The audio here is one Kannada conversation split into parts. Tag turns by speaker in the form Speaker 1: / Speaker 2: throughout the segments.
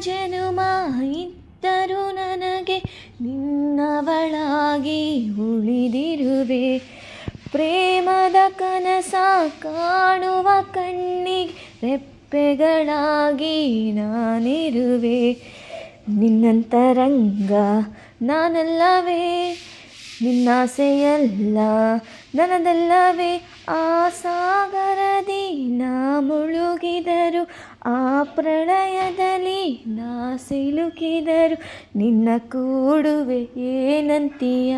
Speaker 1: ಜನುಮ ಇದ್ದರೂ ನನಗೆ ನಿನ್ನವಳಾಗಿ ಉಳಿದಿರುವೆ. ಪ್ರೇಮದ ಕನಸ ಕಾಣುವ ಕಣ್ಣಿಗೆ ರೆಪ್ಪೆಗಳಾಗಿ ನಾನಿರುವೆ. ನಿನ್ನಂತರಂಗ ನಾನಲ್ಲವೇ, ನಿನ್ನಾಸೆಯಲ್ಲ ನನ್ನದಲ್ಲವೇ ಆ ಸಾಗರದಿ ನಾ ಮುಳುಗಿದರು ಆ ಪ್ರಳಯದಲ್ಲಿ ನಾ ಸಿಲುಕಿದರು ನಿನ್ನ ಕೂಡುವೆ ಏನಂತೀಯ?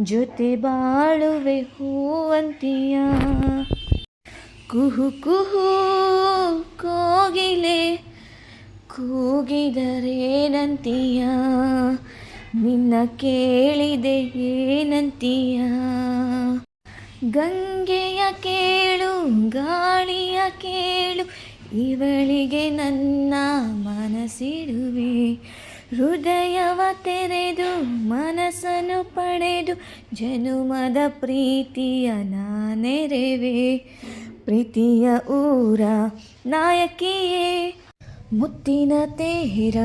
Speaker 1: ಜೊತೆ ಬಾಳುವೆ ಹೂವಂತೀಯ? ಕುಹು ಕುಹು ಕೋಗಿಲೆ ಕೂಗಿದರೇನಂತೀಯ? ನಿನ್ನ ಕೇಳಿದೆ ಏನಂತೀಯ? ಗಂಗೆಯ ಕೇಳು, ಗಾಳಿಯ ಕೇಳು ಇವಳಿಗೆ ನನ್ನ ಮನಸ್ಸಿಡುವೆ. ಹೃದಯವ ತೆರೆದು, ಮನಸ್ಸನ್ನು ಪಡೆದು, ಜನುಮದ ಪ್ರೀತಿಯ ನಾನೆರೆವೆ. ಪ್ರೀತಿಯ ಊರ ನಾಯಕಿಯೇ, ಮುತ್ತಿನ ತೇರ,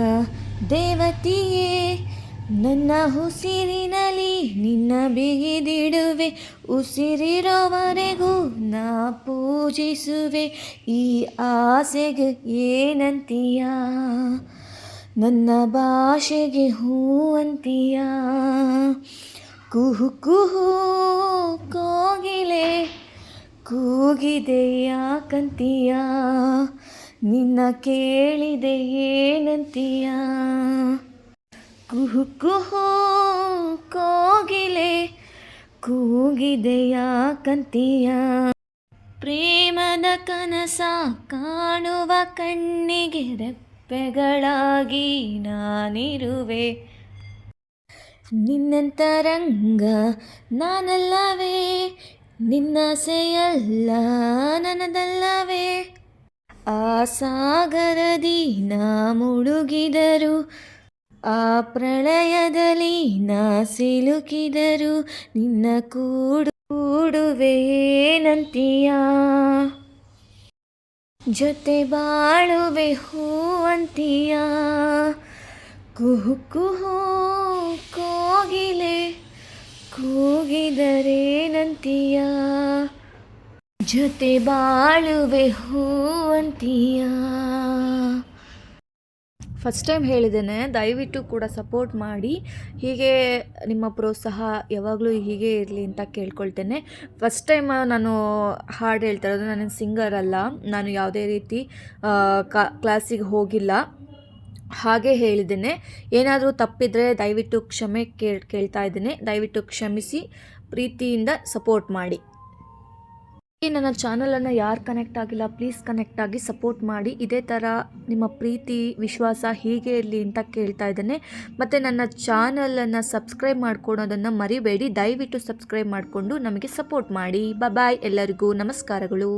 Speaker 1: ದೇವತೆಯೇ ನನ್ನ ಉಸಿರಿನಲ್ಲಿ ನಿನ್ನ ಬಿಗಿದಿಡುವೆ, ಉಸಿರಿರೋವರೆಗೂ ನಾ ಪೂಜಿಸುವೆ. ಈ ಆಸೆಗೆ ಏನಂತೀಯ? ನನ್ನ ಭಾಷೆಗೆ ಹೂ ಅಂತೀಯ ಕುಹು ಕುಹು ಕೋಗಿಲೆ ಕೂಗಿದೆ ಯಾಕಂತೀಯ ನಿನ್ನ ಕೇಳಿದೆ ಏನಂತೀಯ? ಕುಹು ಕೋಗಿಲೆ ಕೂಗಿದೆಯ ಕಂತಿಯ? ಪ್ರೇಮದ ಕನಸ ಕಾಣುವ ಕಣ್ಣಿಗೆ ರೆಪ್ಪೆಗಳಾಗಿ ನಾನಿರುವೆ. ನಿನ್ನಂತರಂಗ ನಾನಲ್ಲವೇ, ನಿನ್ನಾಸೆಯಲ್ಲ ನನ್ನದಲ್ಲವೇ. ಆ ಸಾಗರದಿ ನಾ ಮುಳುಗಿದರು ಆ ಪ್ರಳಯದಲ್ಲಿ ನಾ ಸಿಲುಕಿದರು ನಿನ್ನ ಕೂಡು ಕೂಡುವೆ ಏನಂತೀಯ ಜೊತೆ ಬಾಳುವೆ ಹೂವಂತೀಯ? ಕುಹು ಕುಹು ಕೋಗಿಲೆ ಕೂಗಿದರೇನಂತೀಯ? ಜೊತೆ ಬಾಳುವೆ ಹೂವಂತೀಯ?
Speaker 2: ಫಸ್ಟ್ ಟೈಮ್ ಹೇಳಿದ್ದೇನೆ, ದಯವಿಟ್ಟು ಕೂಡ ಸಪೋರ್ಟ್ ಮಾಡಿ. ಹೀಗೆ ನಿಮ್ಮ ಪ್ರೋತ್ಸಾಹ ಯಾವಾಗಲೂ ಹೀಗೆ ಇರಲಿ ಅಂತ ಕೇಳ್ಕೊಳ್ತೇನೆ. ಫಸ್ಟ್ ಟೈಮ್ ನಾನು ಹಾಡು ಹೇಳ್ತಾ ಇರೋದು ನಾನು ಸಿಂಗರ್ ಅಲ್ಲ. ನಾನು ಯಾವುದೇ ರೀತಿ ಕ್ಲಾಸಿಗೆ ಹೋಗಿಲ್ಲ. ಹಾಗೆ ಹೇಳಿದ್ದೇನೆ. ಏನಾದರೂ ತಪ್ಪಿದರೆ ದಯವಿಟ್ಟು ಕ್ಷಮೆ ಕೇಳ್, ಕೇಳ್ತಾ ಇದ್ದೇನೆ. ದಯವಿಟ್ಟು ಕ್ಷಮಿಸಿ, ಪ್ರೀತಿಯಿಂದ ಸಪೋರ್ಟ್ ಮಾಡಿ. ನನ್ನ ಚಾನಲನ್ನು ಯಾರು ಕನೆಕ್ಟ್ ಆಗಿಲ್ಲ ಪ್ಲೀಸ್ ಕನೆಕ್ಟ್ ಆಗಿ ಸಪೋರ್ಟ್ ಮಾಡಿ. ಇದೇ ಥರ ನಿಮ್ಮ ಪ್ರೀತಿ, ವಿಶ್ವಾಸ ಹೀಗೆ ಇರಲಿ ಅಂತ ಕೇಳ್ತಾ ಇದ್ದೇನೆ. ಮತ್ತು ನನ್ನ ಚಾನಲನ್ನು ಸಬ್ಸ್ಕ್ರೈಬ್ ಮಾಡ್ಕೊಳೋದನ್ನು ಮರಿಬೇಡಿ. ದಯವಿಟ್ಟು ಸಬ್ಸ್ಕ್ರೈಬ್ ಮಾಡಿಕೊಂಡು ನಮಗೆ ಸಪೋರ್ಟ್ ಮಾಡಿ. ಬಾಯ್ ಎಲ್ಲರಿಗೂ ನಮಸ್ಕಾರಗಳು.